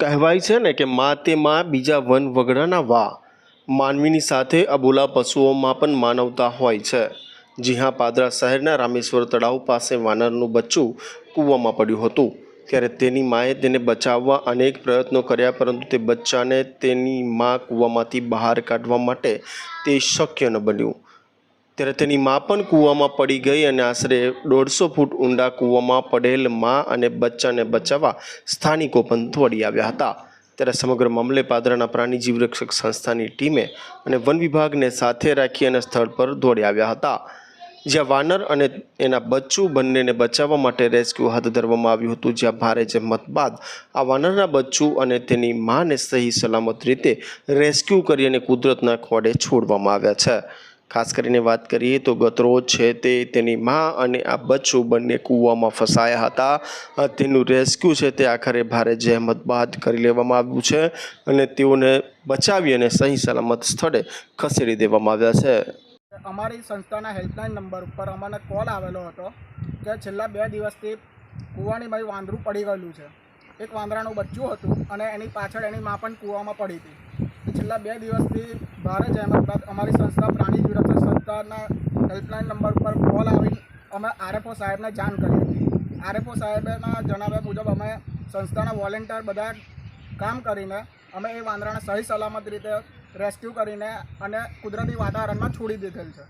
કહેવાય છે ને કે મા તે મા બીજા વન વગડાના વા. માનવીની સાથે અબોલા પશુઓમાં પણ માનવતા હોય છે. જી હા પાદરા શહેરના રામેશ્વર તળાવ પાસે વાનરનું બચ્ચું કૂવામાં પડ્યું હતું. ત્યારે તેની માએ તેને બચાવવા અનેક પ્રયત્નો કર્યા, પરંતુ તે બચ્ચાને તેની મા કૂવામાંથી બહાર કાઢવા માટે તે શક્ય ન બન્યું. ત્યારે તેની મા પણ કૂવામાં પડી ગઈ અને આશરે દોઢસો ફૂટ ઊંડા કૂવામાં પડેલ મા અને બચ્ચાને બચાવવા સ્થાનિકો પણ દોડી આવ્યા હતા. ત્યારે સમગ્ર મામલે પાદરાના પ્રાણી જીવરક્ષક સંસ્થાની ટીમે અને વન વિભાગને સાથે રાખી અને સ્થળ પર દોડી આવ્યા હતા. જ્યાં વાનર અને એના બચ્ચું બંનેને બચાવવા માટે રેસ્ક્યુ હાથ ધરવામાં આવ્યું હતું, જ્યાં ભારે જહેમત બાદ આ વાનરના બચ્ચું અને તેની માને સહી સલામત રીતે રેસ્ક્યુ કરી અને કુદરતના ખોડે છોડવામાં આવ્યા છે. ખાસ કરીને વાત કરીએ તો ગતરોજ છે તે તેની મા અને આ બચ્ચું બંને કૂવામાં ફસાયા હતા. તેનું રેસ્ક્યુ છે તે આખરે ભારે જહેમત બાદ કરી લેવામાં આવ્યું છે અને તેઓને બચાવી અને સહી સલામત સ્થળે ખસેડી દેવામાં આવ્યા છે. અમારી સંસ્થાના હેલ્પલાઇન નંબર ઉપર અમને કોલ આવેલો હતો કે છેલ્લા બે દિવસથી કૂવાની ભાઈ વાંદરું પડી ગયેલું છે. એક વાંદરાનું બચ્ચું હતું અને એની પાછળ એની મા પણ કૂવામાં પડી હતી. છેલ્લા બે દિવસથી ભારે જહેમત બાદ અમારી સુરક્ષા હેલ્પલાઇન નંબર ઉપર કોલ આવી, અમે આરએફઓ સાહેબને જાણ કરી. હતી આરએફઓ સાહેબના જણાવ્યા મુજબ અમે સંસ્થાના વોલેન્ટિયર બધા કામ કરીને અમે એ વાંદરાને સહી સલામત રીતે રેસ્ક્યુ કરીને અને કુદરતી વાતાવરણમાં છોડી દીધેલ છે.